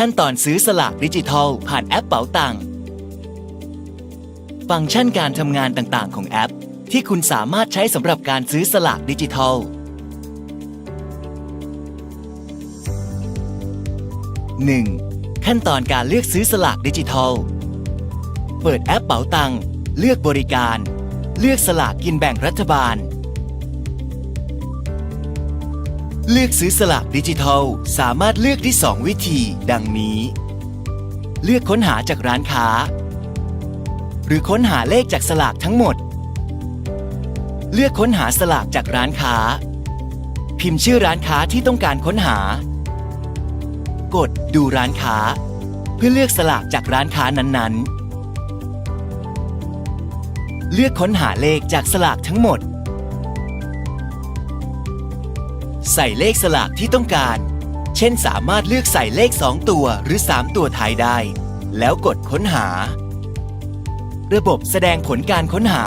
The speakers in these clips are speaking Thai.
ขั้นตอนซื้อสลากดิจิทัล ผ่านแอปเป๋าตังค์ฟังก์ชันการทำงานต่างๆ ของแอป ที่คุณสามารถใช้สำหรับการซื้อสลากดิจิทัล 1. ขั้นตอนการเลือกซื้อสลากดิจิทัล เปิดแอปเป๋าตังค์เลือกบริการ เลือกสลากกินแบ่งรัฐบาล เลือกซื้อสลากดิจิทัล สามารถเลือกได้ 2 วิธี ดังนี้ เลือกค้นหาจากร้านค้า หรือค้นหาเลขจากสลากทั้งหมด เลือกค้นหาสลากจากร้านค้า พิมพ์ชื่อร้านค้าที่ต้องการค้นหา กดดูร้านค้า เพื่อเลือกสลากจากร้านค้านั้นๆ เลือกค้นหาเลขจากสลากทั้งหมด ใส่เลขสลากที่ต้องการ เช่นสามารถเลือกใส่เลข 2 ตัวหรือ 3 ตัวท้ายได้ แล้วกดค้นหา ระบบแสดงผลการค้นหา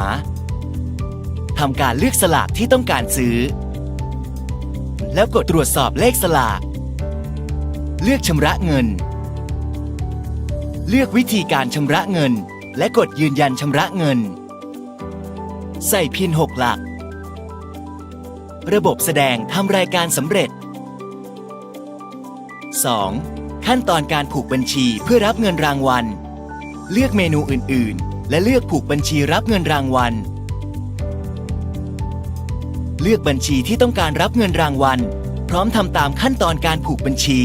ทำการเลือกสลากที่ต้องการซื้อ แล้วกดตรวจสอบเลขสลาก เลือกชำระเงิน เลือกวิธีการชำระเงิน และกดยืนยันชำระเงิน ใส่พิน6หลัก ระบบแสดงทำรายการสำเร็จ 2. ขั้นตอนการผูกบัญชีเพื่อรับเงินรางวัล เลือกเมนูอื่น ๆ และเลือกผูกบัญชีรับเงินรางวัล เลือกบัญชีที่ต้องการรับเงินรางวัล พร้อมทำตามขั้นตอนการผูกบัญชี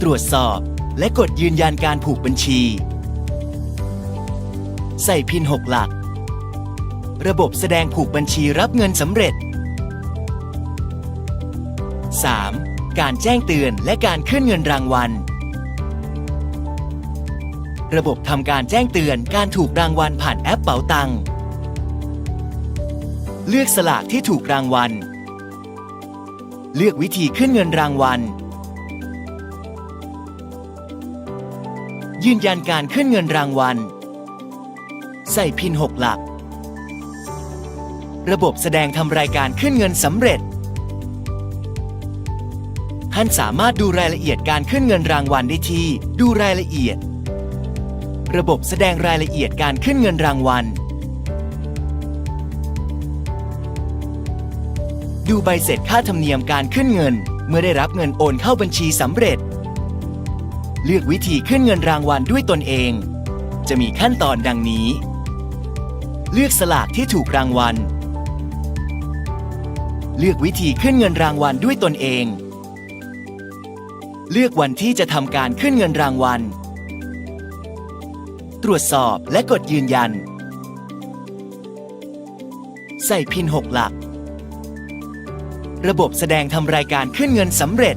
ตรวจสอบและกดยืนยันการผูกบัญชี ใส่พิน 6 หลัก ระบบแสดงผูกบัญชีรับเงินสำเร็จ 3. การแจ้งเตือนและการขึ้นเงินรางวัล ระบบทำการแจ้งเตือนการถูกรางวัลผ่านแอปเป๋าตัง เลือกสลากที่ถูกรางวัล เลือกวิธีขึ้นเงินรางวัล ยืนยันการขึ้นเงินรางวัล ใส่พิน 6 หลัก ระบบแสดงทำรายการขึ้นเงินสำเร็จ ท่านสามารถดูรายละเอียดการขึ้นเงินรางวัลได้ที่ ดูรายละเอียด ระบบแสดงรายละเอียดการขึ้นเงินรางวัล ดูใบเสร็จค่าธรรมเนียมการขึ้นเงิน เมื่อได้รับเงินโอนเข้าบัญชีสำเร็จ เลือกวิธีขึ้นเงินรางวัลด้วยตนเอง จะมีขั้นตอนดังนี้เลือกสลากที่ถูกรางวัล เลือกวิธีขึ้นเงินรางวัลด้วยตนเอง เลือกวันที่จะทำการขึ้นเงินรางวัล ตรวจสอบและกดยืนยัน ใส่พิน6หลัก ระบบแสดงทำรายการขึ้นเงินสำเร็จ